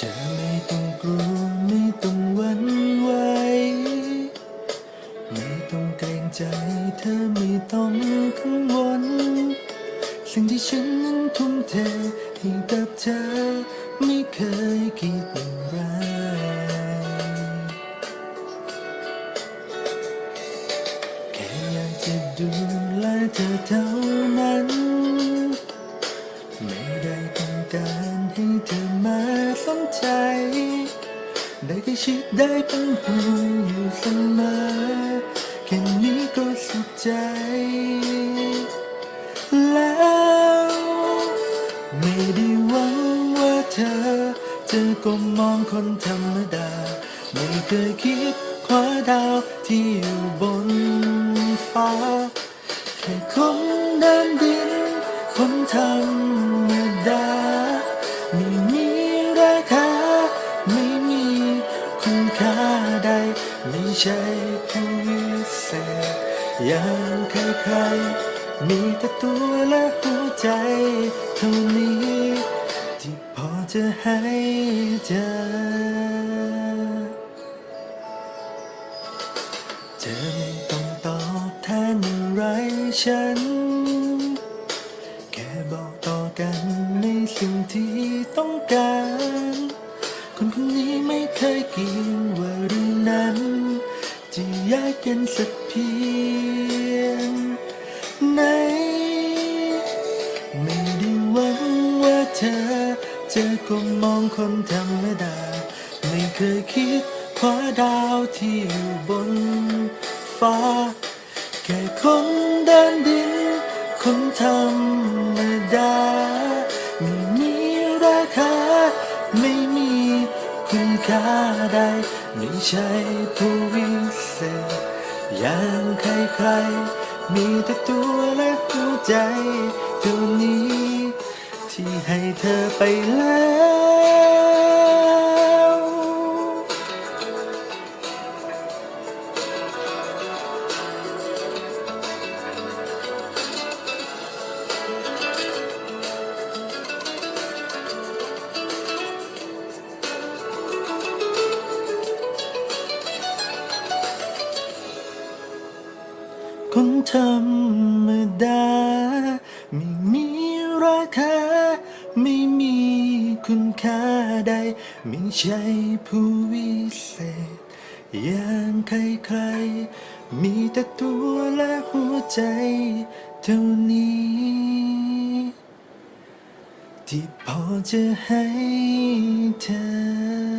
จะไม่ต้องกลัวไม่ต้องหวั่นไหวไม่ต้องเกรงใจเธอไม่ต้องกังวล สิ่งที่ฉันนั้นทุ่มเทให้กับเธอไม่เคยคิดร้ายแค่อยากจะดูแลเธอเท่านั้น นใจ ได้ใกล้ชิดได้เป็นห่วงอยู่เสมอแค่นี้ก็สุขใจ แล้วไม่ได้หวังว่าเธอจะก้มมองคนธรรมดา ไม่เคยคิดคว้าดาวที่อยู่บนฟ้า แค่คนเดินดิ ใช่ผู้วิเศษอย่างใครๆมีแต่ตัวและหัวใจเท่านี้ ที่พอจะให้เธอเธอไม่ต้องตอบแทนอะไรฉัน แค่บอกต่อกันในสิ่งที่ต้องการ คนคนนี้ไม่เคยกินว่าเรื่องนั้น จะยกเย็นสักเพียงไหน ไม่ได้หวังว่าเธอจะก้มมองคนธรรมดา ไม่เคยคิดคว้าดาวที่อยู่บนฟ้า แค่คนเดินดิน คนธรรมดา ไม่มีราคา ไม่มีคุณค่าใด ไม่ใช่ผู้วิเศษอย่างใครๆ มีแต่ตัวและหัวใจเท่านี้ ที่ให้เธอไปแล้ว ธรรมดา ไม่มีราคา ไม่มีคุณค่าใด ไม่ใช่ผู้วิเศษ อย่างใครๆ มีแต่ตัวและหัวใจเท่านี้ ที่พอจะให้เธอ